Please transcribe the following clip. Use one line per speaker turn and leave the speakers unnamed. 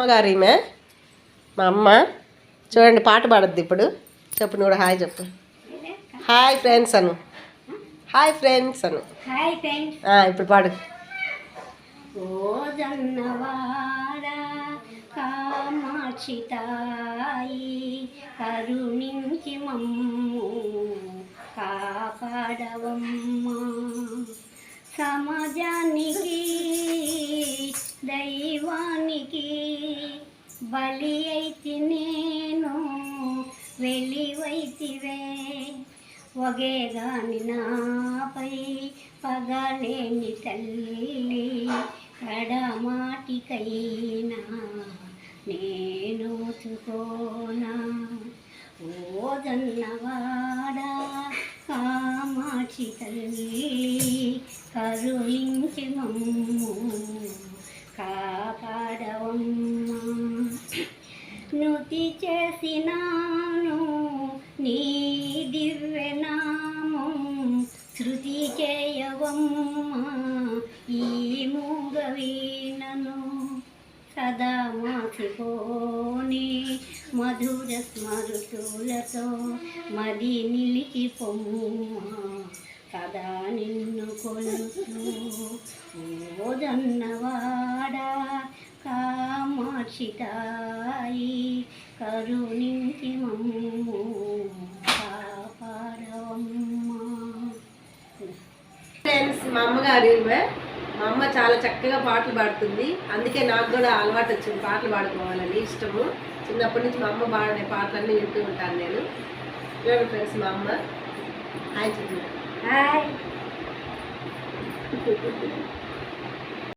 అమ్మగారు ఈమె మా అమ్మ. చూడండి పాట పాడద్దు ఇప్పుడు. చెప్పు నువ్వు కూడా హాయ్ చెప్పు. హాయ్ ఫ్రెండ్స్ అను. హాయ్ ఫ్రెండ్స్ అను. ఇప్పుడు పాడు.
కరుణించి మమ్ము కాపాడవమ్మా. సమాజానికి దైవానికి బలి అయితే నేను వెలివైతివే ఒగేగాని నాపై పగలేని తల్లి కడమాటికైనా నేను చుకోనా ఓదన్నవాడా కామాక్షి తల్లి కరుణించి మమ్ము కాపా నుతి చేసినాను నీ దివ్యనామం శృతి చేయవమ్మా. ఈ మూగవీనను సదా మాసిపోని మధుర స్మరుతులతో మది నిలిచి పొమ్మా. సదా నిన్ను కొలుతూ ఓదన్నవాడా కామాక్షితా కరుణించి మమ్ము
ఫ్రెండ్స్ మా అమ్మగారు మా అమ్మ చాలా చక్కగా పాటలు పాడుతుంది. అందుకే నాకు కూడా అలవాటు వచ్చింది పాటలు పాడుకోవాలని ఇష్టము. చిన్నప్పటి నుంచి మా అమ్మ పాడే పాటలన్నీ వింటూ ఉంటాను నేను. చూడండి ఫ్రెండ్స్ మా అమ్మ. హాయ్ చెప్పు
హాయ్.